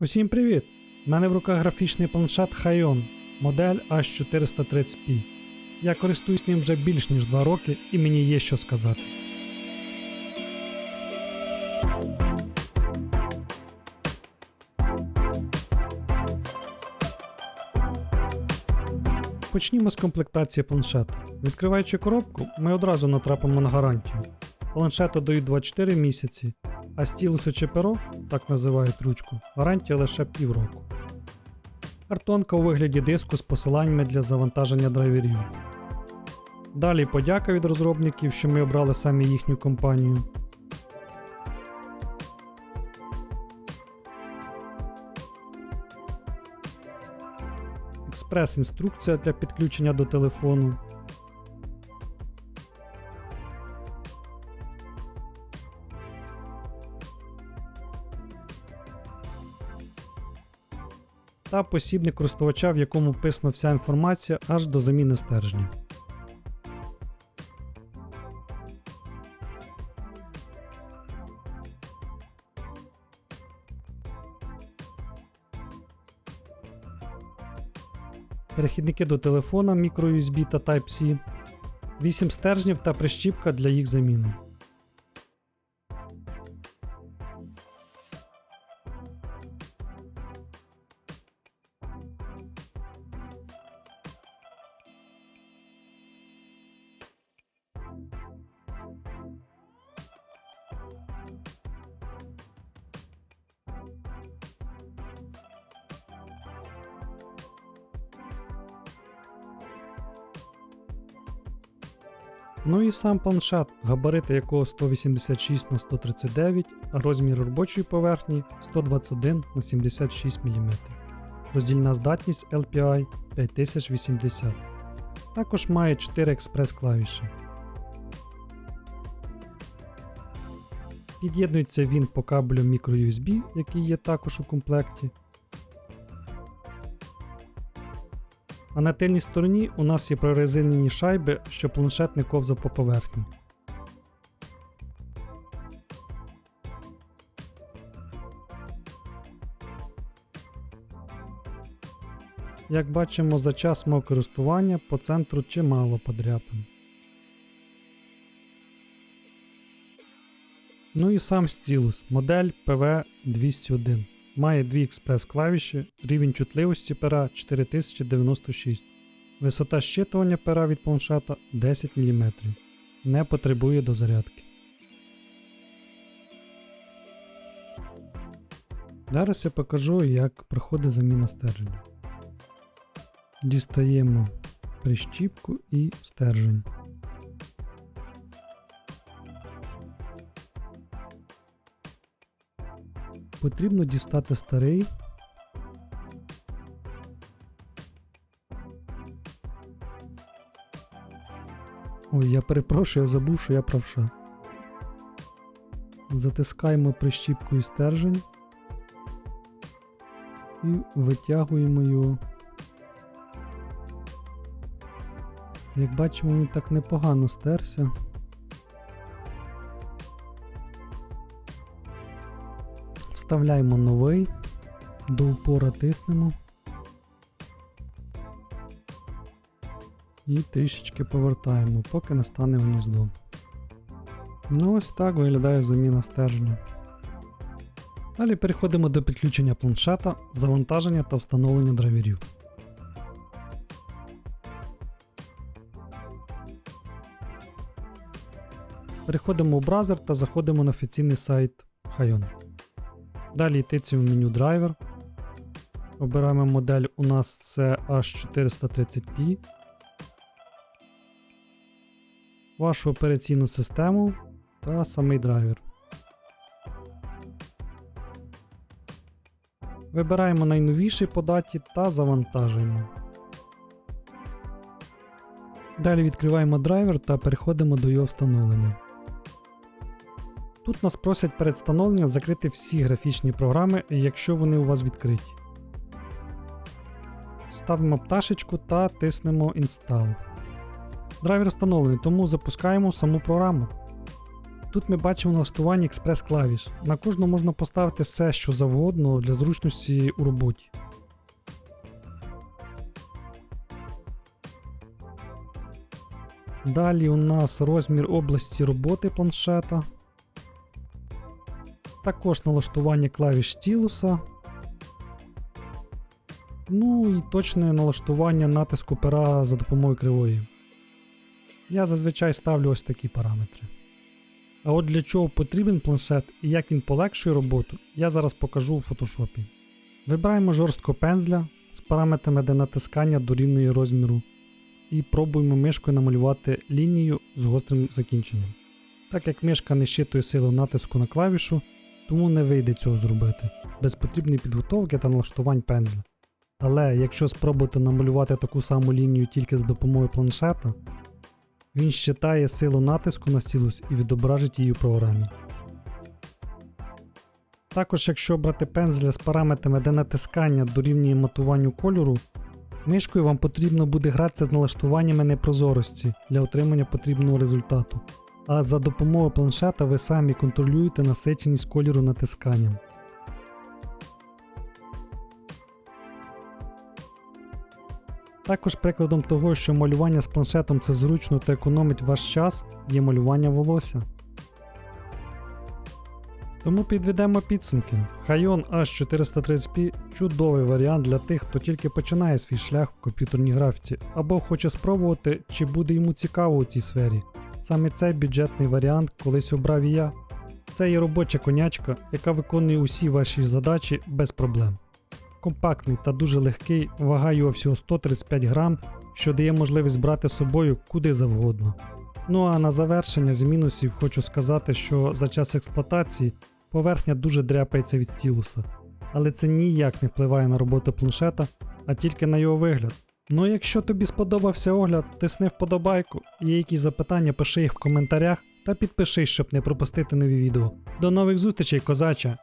Усім привіт! У мене в руках графічний планшет Haion, модель H430P. Я користуюсь ним вже більш ніж 2 роки і мені є що сказати. Почнімо з комплектації планшету. Відкриваючи коробку, ми одразу натрапимо на гарантію. Планшету дають 24 місяці, а стілусу чи перо, так називають ручку, гарантія лише півроку. Картонка у вигляді диску з посиланнями для завантаження драйверів. Далі подяка від розробників, що ми обрали саме їхню компанію. Експрес-інструкція для підключення до телефону. Та посібник користувача, в якому вписана вся інформація аж до заміни стержня. Перехідники до телефона microUSB та Type-C, 8 стержнів та прищіпка для їх заміни. Ну і сам планшет, габарити якого 186 на 139, а розмір робочої поверхні 121 на 76 мм. Роздільна здатність LPI 5080. Також має 4 експрес-клавіші. Під'єднується він по кабелю microUSB, який є також у комплекті. А на тильній стороні у нас є прорезинені шайби, щоб планшет не ковзав по поверхні. Як бачимо, за час мого користування по центру чимало подряпин. Ну і сам стілус, модель PV201. Має дві експрес-клавіші, рівень чутливості пера 4096, висота щитування пера від планшета 10 мм. Не потребує дозарядки. Зараз я покажу, як проходить заміна стержня. Дістаємо прищіпку і стержень. Потрібно дістати старий. Ой, я перепрошую, я забув, що я правша. Затискаємо прищіпкою стержень і витягуємо його. Як бачимо, він так непогано стерся. Вставляємо новий, до упора тиснемо і трішечки повертаємо, поки не стане гніздо. Ну ось так виглядає заміна стержня. Далі переходимо до підключення планшета, завантаження та встановлення драйверів. Переходимо в браузер та заходимо на офіційний сайт Haion. Далі тицюємо меню драйвер. Обираємо модель, у нас це H430P. Вашу операційну систему та самий драйвер. Вибираємо найновіший по даті та завантажуємо. Далі відкриваємо драйвер та переходимо до його встановлення. Тут нас просять перед встановленням закрити всі графічні програми, якщо вони у вас відкриті. Ставимо пташечку та тиснемо Install. Драйвер встановлений, тому запускаємо саму програму. Тут ми бачимо налаштування експрес-клавіш. На кожну можна поставити все, що завгодно для зручності у роботі. Далі у нас розмір області роботи планшета. Також налаштування клавіш стілуса. Ну і точне налаштування натиску пера за допомогою кривої. Я зазвичай ставлю ось такі параметри. А от для чого потрібен планшет і як він полегшує роботу, я зараз покажу у фотошопі. Вибираємо жорстко пензля з параметрами де натискання дорівнює розміру і пробуємо мишкою намалювати лінію з гострим закінченням. Так як мишка не щитує силу натиску на клавішу, тому не вийде цього зробити без потрібної підготовки та налаштувань пензля. Але якщо спробувати намалювати таку саму лінію тільки за допомогою планшета, він щитає силу натиску на стілус і відображить її у програмі. Також, якщо брати пензля з параметрами, де натискання дорівнює матуванню кольору, мишкою вам потрібно буде гратися з налаштуваннями непрозорості для отримання потрібного результату. А за допомогою планшета ви самі контролюєте насиченість кольору натисканням. Також прикладом того, що малювання з планшетом це зручно та економить ваш час, є малювання волосся. Тому підведемо підсумки. Хайон H430p чудовий варіант для тих, хто тільки починає свій шлях в комп'ютерній графіці або хоче спробувати, чи буде йому цікаво у цій сфері. Саме цей бюджетний варіант колись обрав і я. Це є робоча конячка, яка виконує усі ваші задачі без проблем. Компактний та дуже легкий, вага його всього 135 грам, що дає можливість брати з собою куди завгодно. Ну а на завершення з мінусів хочу сказати, що за час експлуатації поверхня дуже дряпається від стілуса, але це ніяк не впливає на роботу планшета, а тільки на його вигляд. Ну якщо тобі сподобався огляд, тисни вподобайку, є якісь запитання, пиши їх в коментарях та підпишись, щоб не пропустити нові відео. До нових зустрічей, козача!